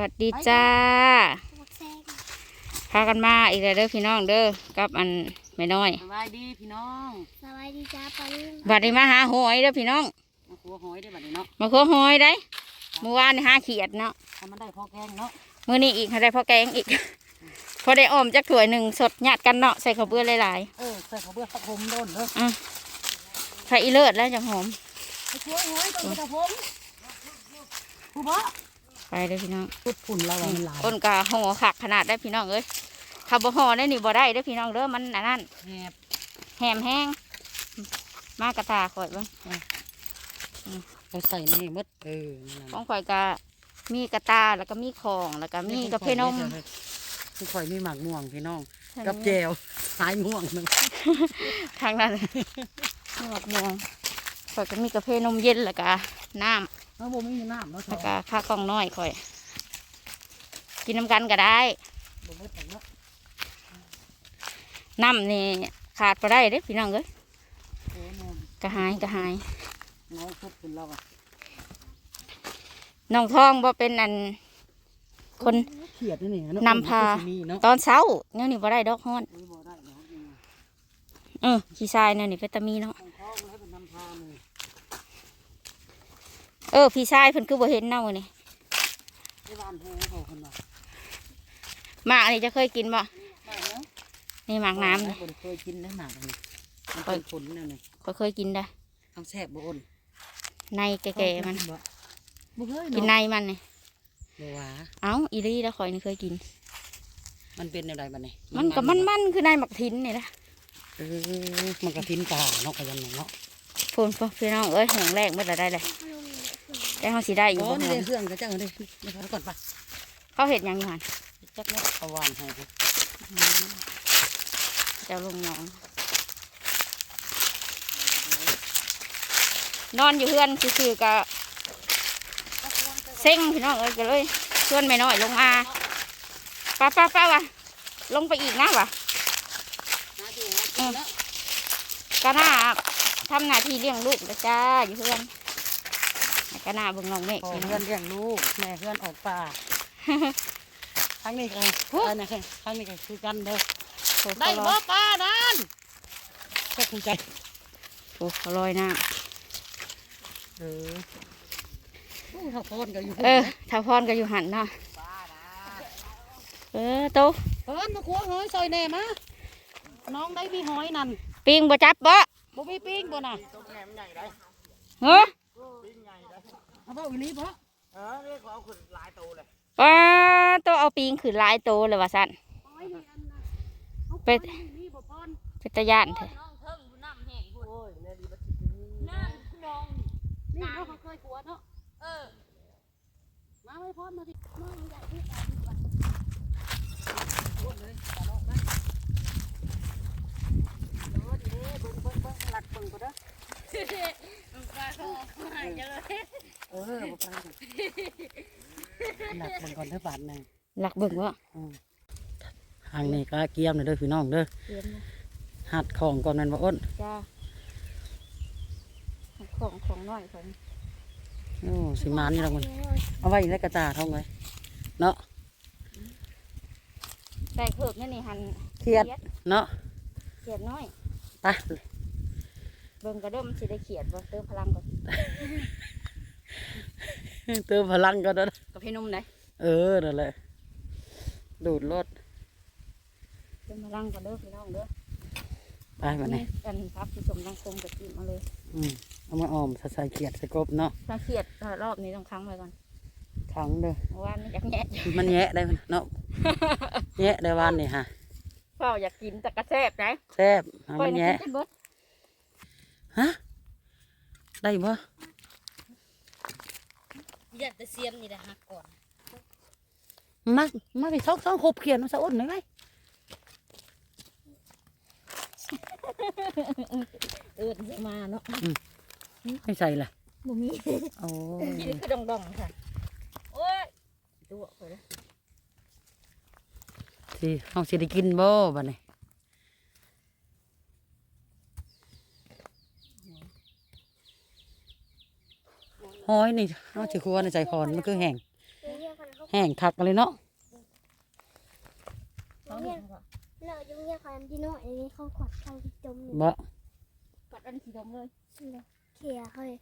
วัสดีจ้าบักแซงพากันมาอีกแล้วเด้อพี่น้องเด้อกับอันไม่น้อยสบายดีพี่น้องสวัสดีจ้าปาลุงบัดนี้มาหาหอยเด้อพี่น้อง มาขัวหอยได้บัดนี้เนาะ มาคัวหอยได้เมื่อวานนี่หาเขียดเนาะถ้ามันได้พอแกงเนาะมื้อนี้อีกให้ได้พอแกงอีก พอได้อ้อมจักถ้วยหนึ่งสดหยาดกันเนาะใส่ข้าวเบื่อหลายเออใส่ข้าวเบื่อผักผมโดนเด้อๆอะใส่อีเลิศแล้วจังหอมไปขัวหอยต้องไปกับผมผู้บ่ ไปเด้อพี่น้องพุดฝุ่นเราอะมันหลายอ้นกะห่อขักขนาดได้อพี่น้องเอ้ยขับบ่ห่อได้นี่บ่ได้เด้อพี่น้องเด้อมันอันนั้นแหบแหมแห้ง มากระตาข่อยเบ้างเราใส่นี่หมดเออนั่นขอน่ะงข่อยก็มีกระตาแล้วก็มีของแล้วก็มีกาแฟนมคือข่อยมีหมากม่วงพี่น้องกับแจวสายม่วงหนึงทางนั้นหมวกม่วงข่อยก็มีกาแฟนมเย็นแล้วก็น้ เออบ่มีน้ำเนาะำแล้วก็ข้าวกล่องน้อยข่อย กินน้ำกันก็ได้บ่หมดแต่เนาะน้ำนี่ขาดไปได้เด้อพี่น้องเอ้ยโอ้น้องกระหายกระหาย น้องพุดฝุ่นเราอะน้องท้องบ่เป็นอัน คนเขียดนี่นี่เนาะนำพามันก็สิมีเนาะตอนเช้าเนี่ยนี่บ่ได้ดอกฮ้อน อุ้ยบ่ได้เนาะนี่เออขี้ทรายเนี่ยนี่เฟตามีนเนาะ ของท้องให้เป็นนำพามือ เออ พี่ชายเพิ่นคือบ่เห็นเน่านี่ไอ้บ้านแห้งเขาคนว่าหมากอันนี้จะเคยกินบ่ได้เนาะนี่หมากน้ำเลนี่ยเคยกินได้หมากอันนี้มันเป็นผลเนี่ยนี่ก็เคยกินได้ทางแซ่บบ่อ่อนในแก่ๆมันบ่บ่เคยกินเนาะในมันนี่บ่ว่าเอ้าอีลี่แล้วข่อยนี่เคยกิน มันเป็นอะไรบัดนี้มันก็มันมันคือในหมักทินนี่ละเออมันก็ทิ้นตาเนาะก็ยังเนาะพูนพวกพี่น้องเอ้ยแห้งแรกเมื่อได้เลย แต่เขาสิได้อยู่โอ้บ่นี่เหรได้อเครื่องก็จังเลยเดี๋ยวก่อนป่ะเขาเห็ดหยังอยู่หันจักเนาะเอาหวานให้ดิเจ้าลุงน้อง นอนอยู่เพื่อนซื่อๆก็เซ็งพี่น้องเอ้ยก็เลยชวนไม่น้อยลงมาป้าป้าป้าวะลงไปอีกนะวะหาอยู่หากินเนาะ ก็น่าทำหน้าที่เลี้ยงลูกนะจ้าอยู่เพื่อน ก็น่าเบิ่งน้องเมฆพอกินเพื่อนเลี้ยงลูกแม่เพื่อนออกป่าครั้งนี้ก็อันนี้ครั้งนี้ก็คือกันเด้อโอ้ได้เขาลบ่อยป้านั่นก็คุยใจโอ้เขาลอยน้เออโอ้ยเขาโพนก็อยู่ำเออถ้าพรก็อยู่หันเนาะเออโตเพิ่นมาขัวหอยซอยแหน่มาน้องได้มีหอยนั่นปิงบ่จับบ่บ่มีปิ้งบ่น่ะเฮ้อ เอาบ่อีหลีบ่ป้าโตเอาปิงขึ้นหลายโตเลยว่าสั่นหอยนี่อันน่ะไปนี่บ่พอนเป็นตะย่านเถอะโอ้ยแน่ดีบ่นี่เนาะเขาเคยกลัวเนาะเออมาไม่พอนมาดิมาไม่อยากพูดอะไรดีกว่าพูดเลยตลอดนะเออดีเด้เบิ่งเบิ่งเบิ่งหลักเบิ่งก็ เด้อเออบ่ไปหลักเบิ่งก่อนเด้อบาทหนึงหลักเบิ่งว่าทางนี้ก็เกียมเลยเด้อพี่น้องเด้อเตรียมนะหัดของก่อนนั่นบ่อ้นจ้าของของน้อยของโอ้สิมานนี่ละมันเอาไว้ในกระตาท้องเลยเนาะใส่เผือกนี่นี่หันเครียดเนาะเขียดน้อยไป เบิ่งกระเด้อมนสิได้เขียดบ่เติมพลังก่อนเติมพลังก่อนเด้อกับพี่นุ่มไหนเออนั่นแหละดูดรถเติมพลังก่อนเด้อพี่น้องเด้อไปบัดนี้กันพักที่สมรังคมกับจีมาเลย อืมเอามาออมใส่เขียดใส่กบเนาะถ้าเขียดรอบนี้ต้องค้างไว้ก่อนขังเด้อเมื่อวานนี่อยากแงะมันแยะได้มันเนาะแยะได้วันนี่ฮะเฝ้าอยากกินแต่กระแซบไหนแซ่บเอาค่อยมันนี่แยะกินเบิด ฮะ ได้บ่อยากจะเสียมนี่แหละหักก่อน มามาไปซอกซอกขบเขียนมาสะอ้นหน่อยไหมเออจะมาเนาะไม่ใส่ละบ่มีโอ้นี่คือดองดองๆค่ะ โอ้ยตัวข่อยเด้อสิเฮาสิได้กินบ่บัดนี้ หอยนี่เฮาสิครัวในใจพรมันคือแห้งเรียกกันเขาแห้งคักเลยเนาะเขาเห็นบ่เราจะเรียกความที่น้อยอันนี้เขาขวัดเขาจมอยู่บ่ปัดอันสีดำเลยเขี่ยเขาเลย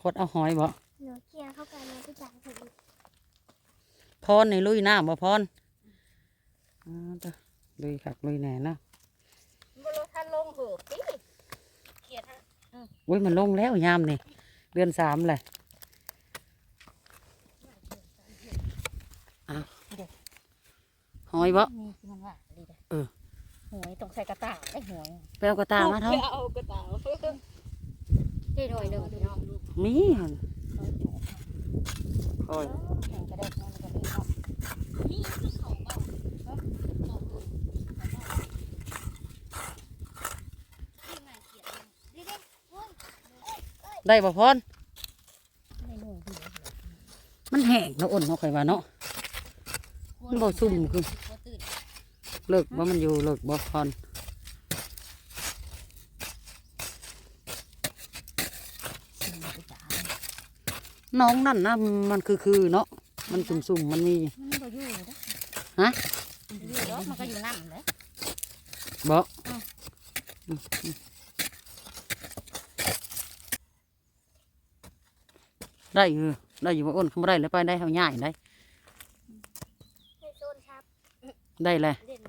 พดเอาหอยบ่หนูเขี่ยเข้าไปในผู้จ่ายเขาอีกพรในลุยน้ำบ่พรอ่าเด้อลุยคักลุยแหน่เนาะบ่ลงทันลงเหอะติเขียดฮะอุ้ยมันลงแล้วยามนี่ เดือนสามเลยอ้าวหอยบ่นี่คือมันว่าดีเด้เออหวยต้องใส่กระต่ายได้หวยไปเอากระตามาเท่าเอากระต่ายที่หน่อยหนึ่งพี่น้องมีหั่นคอย แข่งกระเด็นนั่นกระเด็นเนาะ นี่คือเขาเบาเขาเบาที่มาเขียนนี่เด้โอ้ย ได้บ่พรไม่หน่อยพี่มันแห้งเนาะอ่อนเนาะข่อยว่าเนาะมันบ่ซุ่มคือบ่ตื่นเลิกบ่มันอยู่เลิกบ่พรสิ่งมันจะจ๋าน้องนั่นนะมันคือคือเนาะมันซุ่มซุ่มๆมันมีมันบ่อยู่นะฮะมันอยู่เนาะมันก็อยู่นั่นแหละบ่ อืม อืมอืม ได้อยู่ได้อยู่บ่อ้นเขาบ่ได้แล้วไปได้เฮาย่ายได้ให้โซนครับได้เลยเล่น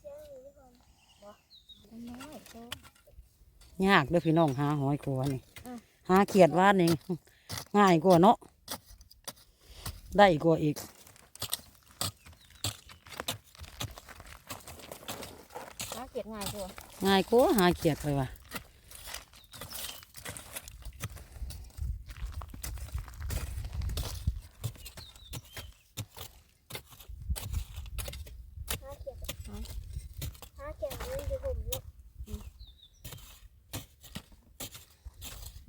เสียงอยู่ที่ผมมันน้อยโตยากเด้อพี่น้องหาหอยขัวนี่อืม หาเขียดว่านนี่ง่ายกว่าเนาะได้กว่าอีกน่าเกลียดง่ายตัวง่ายกว่าหาเขียดไปว่ะ ห้าเขียนห้าเขียนนี่คือผมเนี่ย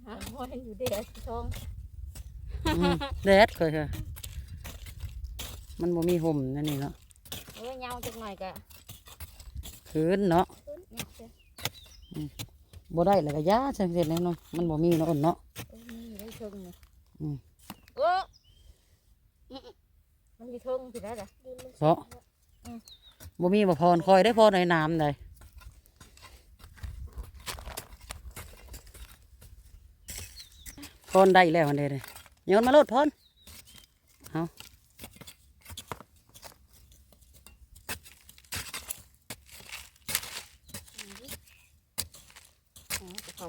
ฮะว่าเห็นอยู่เด็ดทองอืมแดดเคยค่ะมันบ่มีห่มนั่นนี่เนาะเอ้ยเงาจักหน่อยกะคืนเนาะเนี่ยเจ้าบ่ได้แล้วก็ยาจังเสร็จแล้วเนาะมันบ่มีเนาะอ่อนเนาะ เอ้ยนี่ได้เทิงเนี่ยอืม โอ้อืมมันอยู่เทิงผิดแล้วจ้ะดินมันเพราะบ่มีบ่พรคอยได้พอในน้ำได้ พรได้แล้วอันเด้เลยโยนมาโลดพรเอา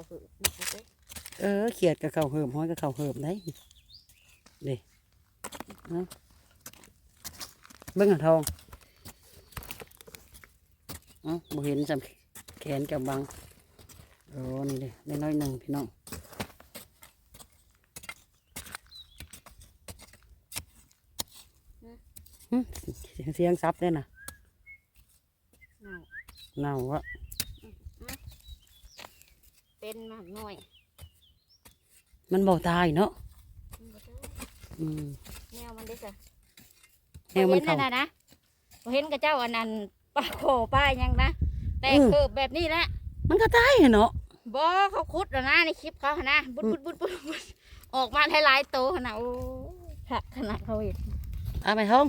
เอเออเขียดกับเข้าเหิมห้อยกับเข้าเหิมได้เด้เอาเบิ่งหาทองเอ้าบ่เห็นจำแขนกับบังโอ้นี่เด้ได้น้อยหนึ่งพี่น้อง เสียงซับได้น่ะเน่าเน่าวะเป็นมากหน่อย มันบ่ตายเนาะมันบ่ได้อืมแนวมันได้จ้ะแนวมันเห็นเข่านั่นน่ะนะบ่เห็นกับเจ้าอันนั้นป้าโคป้ายังนะแต่อืมเกิบแบบนี้แหละมันก็ตายเนาะบอเขาคุดแล้วนะในคลิปเขาหั่นนะบุดบุดบุดบุดบุดออกมาหลายๆโตขนาดโอ้หักขนาดเขาอีกเอาไปท้อง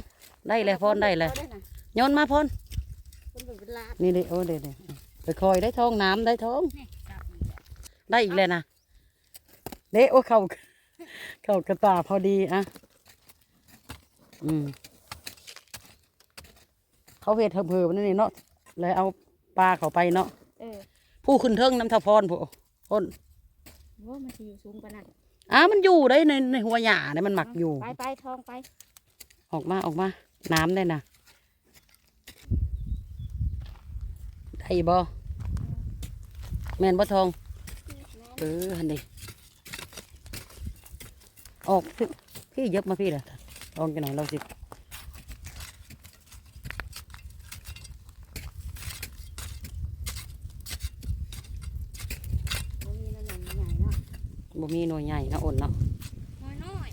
ได้เลยพรได้เลยอานะโยนมาพรคนเป็นเป็นล้านนี่เด้โอ้เด้เด้ไปคอยได้ท้องน้ำได้ท้องนี่จับนี่แหละได้อีกเลยนะเด้โอ้เข้าเข้ากระตาพอดีอะอืมเขาเวทเพิ่มๆนั่นนี่เนาะเลยเอาปลาเขาไปเนาะเออผู้ขึ้นเทิงน้ำทะพรผู้พ้นว่ามันจะอยู่สูงกว่านั้นอ้ามันอยู่ได้ในในหัวหญ้าเนี่ยมันหมักอยู่ ไปไปทองไป ออกมาออกมา น้ำได้นะได้บ่แม่นบ่ทองเออหันดิออกพี่พี่เยบมาพี่เลยลองกันหน่อยเราสิบ่มีนั่นนั่นใหญ่นะบ่มีหน่วยใหญ่นะอ่อนเนาะ น้อยน้อย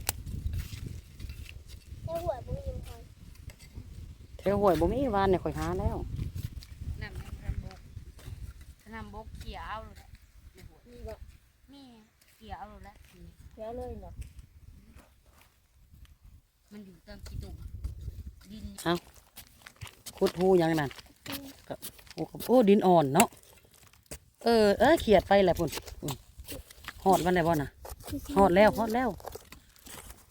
แต่หัวบุ้งยิงพร เทว หวยบ่มีวานเนี่ยข่อยหาแล้วน้ำน้ำบกน้ำบกเกี่ยวเอาเลยแหละมีบ่มีเกี่ยวเอาเลยแหละเกี่ยวเลยเนาะมันอยู่ตามขี้ตุ่มดินขุดหูหยังนั่นก็โอ้โอ้ดินอ่อนเนาะเออเออเขียดไปแหละพุ่นอืมหอดมันได้บ่น่ะหอดแล้วหอดแล้ว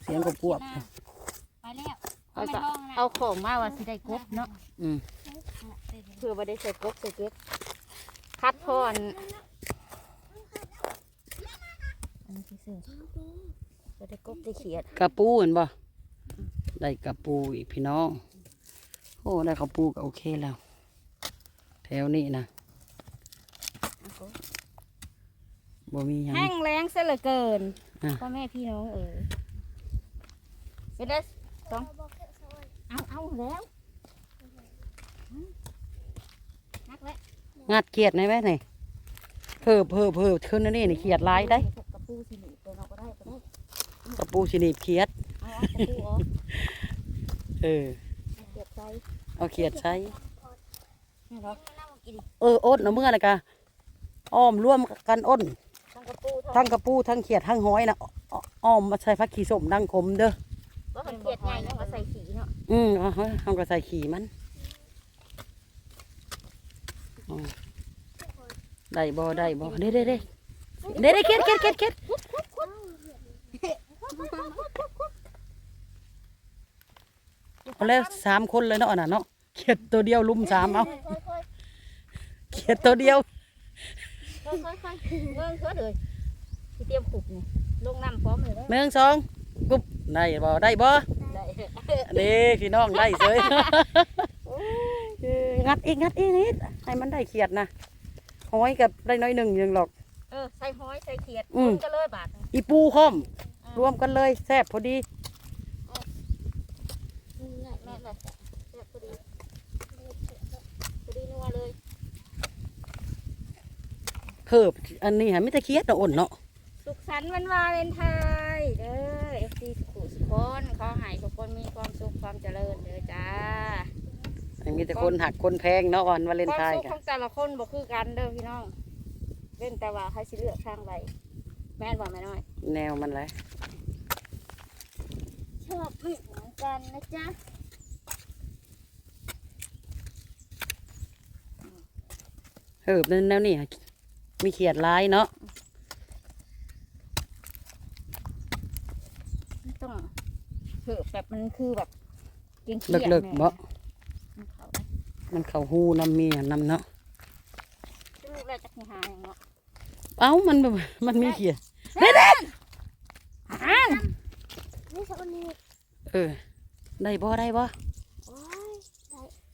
เสียงกบกวบไปแล้ว เอาจะเอาของมาว่าสิได้กบเนาะอืมเพื่อบ่ได้ใส่กบใส่เก็บคัดพอนอันนี้ซื่อๆบ่ได้กบได้เขียดกระปูเห็นบ่ได้กระปูอีกพี่น้องโอ้ได้กระปูก็โอเคแล้วแถวนี้นะบ่มีหยังแห้งแล้งซะเหลือเกินอะพ่อแม่พี่น้องเออเป็นได้สอง เอาเอาแล้วนักแล้วงัดเขียดในไหมนี่เพิ่มเพิ่มเพิ่มขึ้นนะนี่นี่เขียดหลายได้กระปูสิหนีไปเราก็ได้ก็ได้กระปูสิหนีบเขียดเอาเอากระปูออกเออเก็บใจเอาเขียดใช้นี่เหรอเอออ้นเอาเมื่อไรกะอ้อมร่วมกันอ้นทั้งกระปูทั้งกระปูทั้งเขียดทั้งหอยนะอ้ออ้อมมาใส่ฟักขี้ส้มดังขมเด้อว่ามันเก อืมเอาเฮ้ยเอาก็ใส่ขี่มันอ๋อได้บ่ได้บ่เด้เด้เด้เด้เด้เขียดเขียดเขียดเขียดเอาแล้วสามคนเลยเนาะอันน่ะเนาะเขียดตัวเดียวลุมสามเอาค่อยเขียดตัวเดียวค่อยๆๆเบิ่งเถอะเลยที่เตรียมขุบนี่ลงน้ำพร้อมเลยเด้อหนึ่งสองกุ๊บได้บ่ได้บ่ได้ เด้พี่น้องได้เลยเอองัดอีกงัดอีกนิดให้มันได้เขียดนะหอยกับได้น้อยหนึ่งยังหรอก เออใส่หอยใส่เขียดอืมก็เลยบาทหนึ่งอีปูคอม รวมกันเลยแซ่บพอดีแม่เลยเรียบพอดีพอดีนัวเลยเพิ่มอันนี้ฮะไม่ตะเคียดเนาะอ่อนเนาะสุขสันต์วันวาเลนไทน์เด้อเอฟซีสุขุสุข คนขอให้ทุกคนมีความสุขความเจริญเด้อจ้ามีแต่คนหักคนแพงเนาะวันวาเลนความไทน์สุขกัของแต่ละคนบ่คือกันเด้อพี่น้องเว้นแต่ว่าใครสิเลือกทางใดแม่นบ่แม่น้อย แนวมันแหละชอบไม่เหมือนกันนะจ๊ะเพิ่มนั่นแนวนี่มีเขียดลายเนาะ ไม่ต้องเถือะแบบมัน คือแบบเกียงเลิกเลิกๆบ่ มันเขามันเข่าหูน้ำมีอะน้ำเนาะ จะลูกแล้วจะหาอย่างเนาะเอ้ามันแบบมันมีเขียดอ่านๆนี่สวรรค์นี่เออ ได้บ่ได้บ่โอ้ย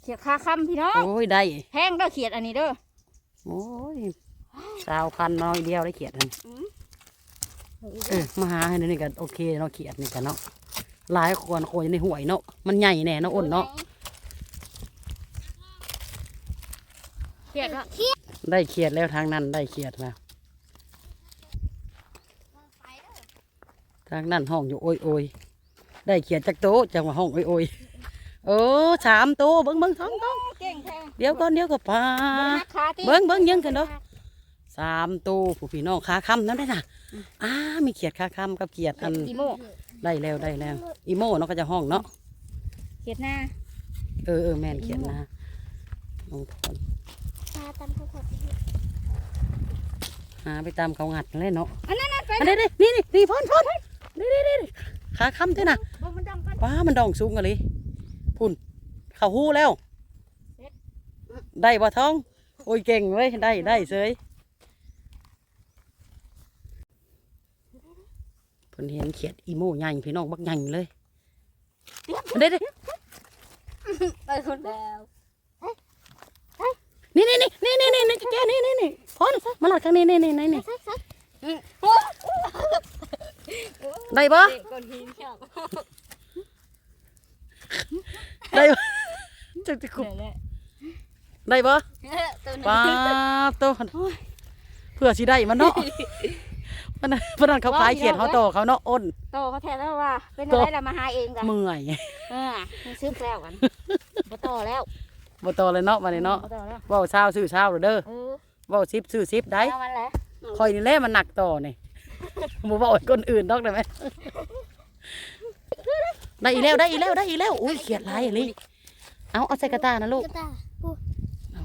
เขียดคาคำพี่น้องโอ้ยได้ แพงเด้อเขียดอันนี้เด้อ โอ้ยสาวพันน้อยเดียวได้เขียดนั่นเออมาหาให้เดี๋ยวนี่กันโอเคเนาะเขียดนี่กันเนาะ หลายคนโคอยในห่วยเนาะมันใหญ่แน่เนาะอ้นเนาะเขียดก็ได้เขียดแล้วทางนั้นได้เขียดแล้วทางนั้นห้องอยู่โอยโอยได้เขียดจากโตะจังว่าห้องโอยโอยเออสามโตะเบิ้งเบิ้งสองโตะเก่งแท้เดี๋ยวก่อนเดี๋ยวก็ปามันหักขาติเบิ้งเบิ้งยังกันเนาะสามโตะผู้พี่น้องขาคำนั่นได้น่ะอ้ามีเขียดขาคำกับเขียดอันอีโม ได้แล้วได้แล้ว อีโม่เนาะก็จะห้องเนาะเขียดหน้า เออเออแม่นเขียนนะน้องพรชาตำข้าวผัดที่หาไปตามเขางัดเลยเนาะอันนั้นนั่นไปอันนี้นี่นี่นี่นี่พรพรนี่นี่นี่ขาค้ำเท่าน่ะบ่มันดำกันป้ามันดองสูงอะเลยพุ่นเขาหู้แล้ว ได้บ่ท้อง โอ้ยเก่งเว้ยได้ได้เสย พิ่นเห็นเขียดอีโม่ใหญ่พี่น้องบักใหญ่เลยเด้เด้ไปคนแล้วนี่นี่นี่นี่นี่นี่นี่แกนี่นี่นี่พรมาหลัดข้างนี้นี่นี่นี่นี่ได้บ่เด็กคนหินชอบได้บ่จะจะคุบเลยได้บ่ตัวนึงป้าบโตเพื่อสิได้มันเนาะ มันนั้นมันนั้นเขาขายเขียดเขาโตเขาเนาะอ้นโตเขาแทนแล้วว่า เป็นอะไรล่ะมาหาเองกันเมื่อยเออมันซื้อแล้วกันบ่โตแล้วบ่โตเลยเนาะมาเลยเนาะบ่โตแล้วเว้าเช้าซื้อเช้าเด้อเออเว้าซิบซื้อซิบได้เอามันแหละคอยนี่แหละมันหนักต่อนี่บ่เว้าให้คนอื่นดอกได้ไหมได้อีกแล้วได้อีกแล้วได้อีกแล้วอุ้ยเขียดลายเลยเอาเอาใส่กระตานะลูกกระตาปูเอา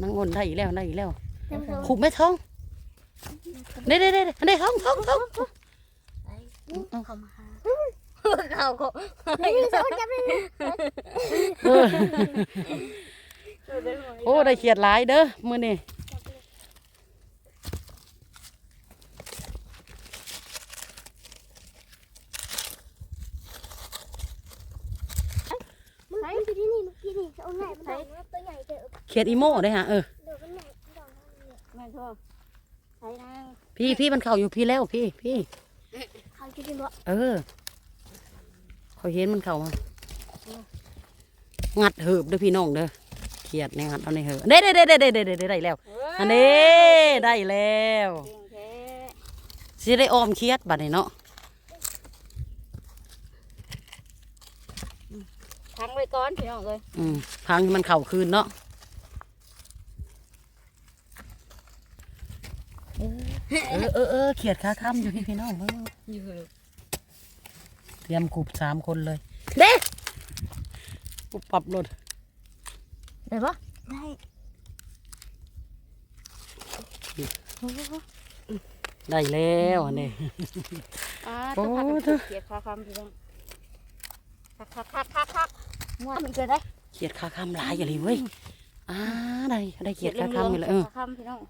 นางอ้นได้อีกแล้วได้อีกแล้วเต็มเลยขุบแม่ท้อง เด้เด้เด้เด้ท้องท้องท้องเขามาเขาก็เฮ้ยสาวจับเลยนะเออโอ้ได้เขียดหลายเด้อมือนี่เมื่อกี้นี่เอาไหนมันดอกตัวใหญ่เกินเขียดอีโม่ได้ฮะเออใช้นาง พี่พี่มันเข่าอยู่พี่แล้วพี่พี่เขาจะเป็นบ่เออเขาเห็นมันเข่ามางัดเหิบเด้อพี่น้องเด้อเขียดในงัดเอาในเหิบเด้เด้เด้เด้เด้เด้เด้ได้แล้วอันนี้ได้แล้วเก่งแท้สิได้ออมเขียดบัดนี้เนาะทั้งไว้ก่อนพี่น้องเอ้ยอืมพังให้มันเข่าคืนเนาะ เออเออเออเขียดขาค้ำอยู่พี่พี่น้องเอออยู่เตรียมกลุ่มสามคนเลยเด้ปุ๊บปรับรถได้ปะได้ได้แล้วอันนี้อ่าโอ้ต้องพากันเธอเกียดคาคำพี่น้องคักคักคักคักคักง่วงมันเกิดได้เขียดขาค้ำหลายอย่างนี้เว้ยอ่าได้ได้เขียดขาค้ำอยู่เลยเออ คาคำพี่น้อง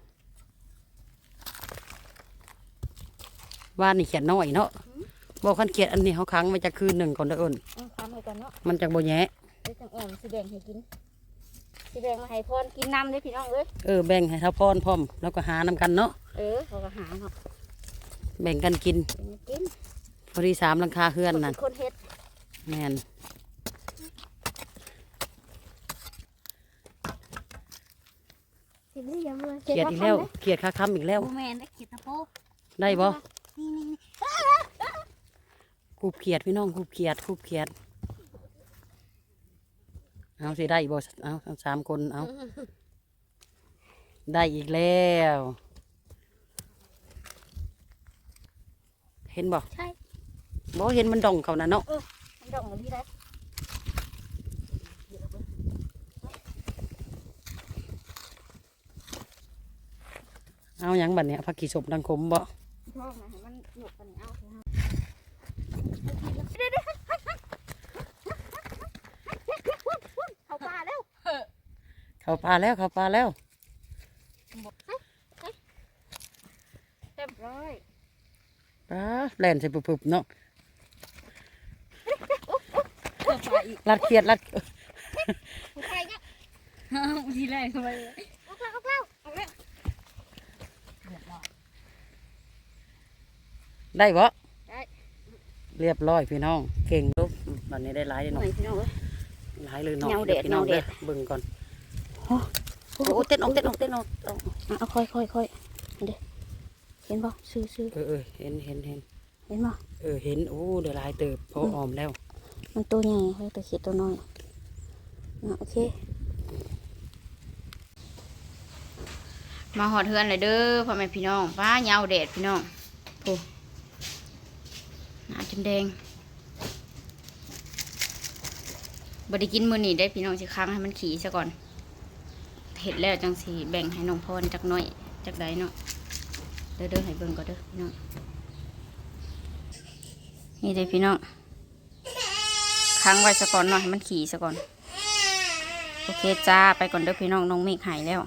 ว่านี่เขียดน้อยเนาะบอกขันเขียดอันนี้เขาค้างมาจากคืนหนึ่งก่อนเด้อเอิญเอาคำให้กันเนาะมันจากโบแยะเดี๋ยวจังอ่อนสีแดงให้กินสีแดงมาให้พรกินน้ำเด้อพี่น้องเอ้ยเออแบ่งให้ท้าพรพร้อมแล้วก็หานำกันเนาะเออเขาก็หาเนาะแบ่งกันกินเป็นกินพอดีสามหลังคาเฮือนนั่นคนเฮ็ดแมนสิบนี่ยังเลยเขียดอีกแล้วเขียดขาค้ำอีกแล้วบูแมนได้เกียดตะโพได้บ่ นี่นี่นี่คูบเขียดพี่น้องคูบเขียดคูบเขียด เอาสิได้บ่เอาทั้งสามคนเอาได้อีกแล้ว เห็นบ่ใช่บ่เห็นมันดองเขานะเนาะมันดองมันที่ได้เอาหยังบัดเนี้ยผักกีศพดังคมบ่ พ่อมาให้มันหนุกกันเอาเถอะเขาป่าแล้วเข้าปลาแล้วเข้าปลาแล้วเรียบร้อยปลาแล่นใส่ปุบๆเนาะเพิ่มมาอีกรัดเขียดรัดผู้ชายก็ทีแรกทำไม เอาเข้าเอาเข้า เอาแล้ว ได้บ่ได้เรียบร้อยพี่น้อง เก่งลูกบัดนี้ได้หลายได้หหน่น่ออยยพี่น้องเอ้ยหลายเลยเนาะเงาเด็ดพี่น้องเงาเด็ดเบิ่งก่อนโอ้โหเต้นออกเต้นออกเต้นออกเอาอะเอาค่อยค่อยค่อยเด้เห็นป่ะซื้อซื้อเออเออเห็นเห็นเห็นเห็นป่ะเออเห็นโอ้เดี๋ยวลายเติบพอออมแล้ว มันตัวใหญ่ค่อยตัวเขียดตัวน้อยอะโอเคมาหอดเฮือนเลยเด้อพ่อแม่พี่น้องฟ้าเหงาแดดพี่น้องโอ้ หนาจนแดงบไดิกินมื้อนี้ได้พี่น้องสิค้างให้มันขี่ซะก่อนเห็ดแล้วจังสีแบ่งให้น้องพรจักหน่อยจักใดเนาะเด้อเด้อให้เบิ่งก่อนเด้อพี่น้องนี่เด้พี่น้องค้างไว้ซะก่อนเนาะให้มันขี่ซะก่อนโอเคจ้าไปก่อนเด้อพี่น้องน้องเมฆหายแล้ว